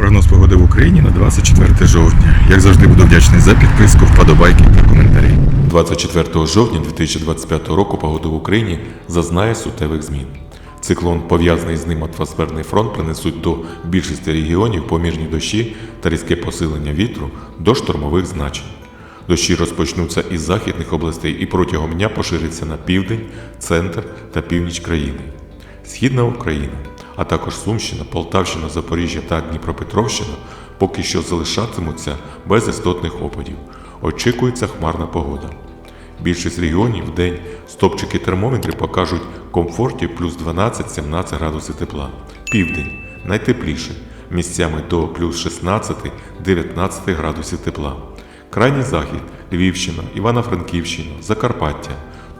Прогноз погоди в Україні на 24 жовтня. Як завжди буду вдячний за підписку, вподобайки та коментарі. 24 жовтня 2025 року погода в Україні зазнає суттєвих змін. Циклон, пов'язаний з ним атмосферний фронт, принесуть до більшості регіонів помірні дощі та різке посилення вітру до штормових значень. Дощі розпочнуться із західних областей і протягом дня поширяться на південь, центр та північ країни. Східна Україна, а також Сумщина, Полтавщина, Запоріжжя та Дніпропетровщина поки що залишатимуться без істотних опадів. Очікується хмарна погода. Більшість регіонів в день стопчики термометрів покажуть комфорті плюс 12-17 градусів тепла. Південь найтепліше, місцями до плюс 16-19 градусів тепла. Крайній захід Львівщина, Івано-Франківщина, Закарпаття.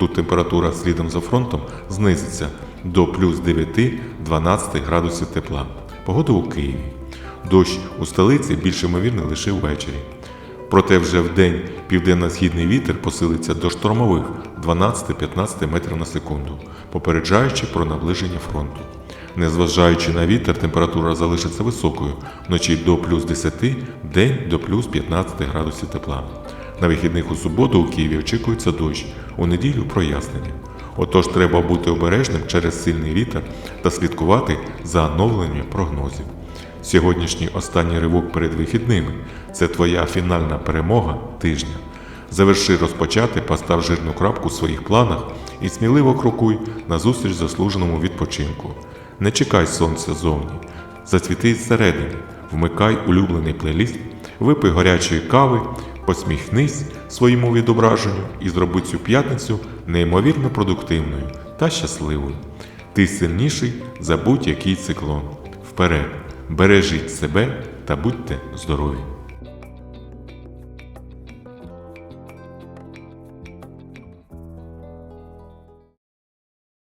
Тут температура слідом за фронтом знизиться до плюс 9-12 градусів тепла. Погода у Києві. Дощ у столиці більш ймовірний лише ввечері. Проте вже в день південно-східний вітер посилиться до штормових 12-15 метрів на секунду, попереджаючи про наближення фронту. Незважаючи на вітер, температура залишиться високою вночі до плюс 10, день до плюс 15 градусів тепла. На вихідних у суботу у Києві очікується дощ, у неділю прояснення. Отож треба бути обережним через сильний вітер та слідкувати за оновленням прогнозів. Сьогоднішній останній ривок перед вихідними це твоя фінальна перемога тижня. Заверши розпочати, постав жирну крапку в своїх планах і сміливо крокуй на зустріч заслуженому відпочинку. Не чекай сонця зовні, зацвіти зсередини, вмикай улюблений плейліст, випий гарячої кави, посміхнись своєму відображенню і зроби цю п'ятницю неймовірно продуктивною та щасливою. Ти сильніший за будь-який циклон. Вперед! Бережіть себе та будьте здорові!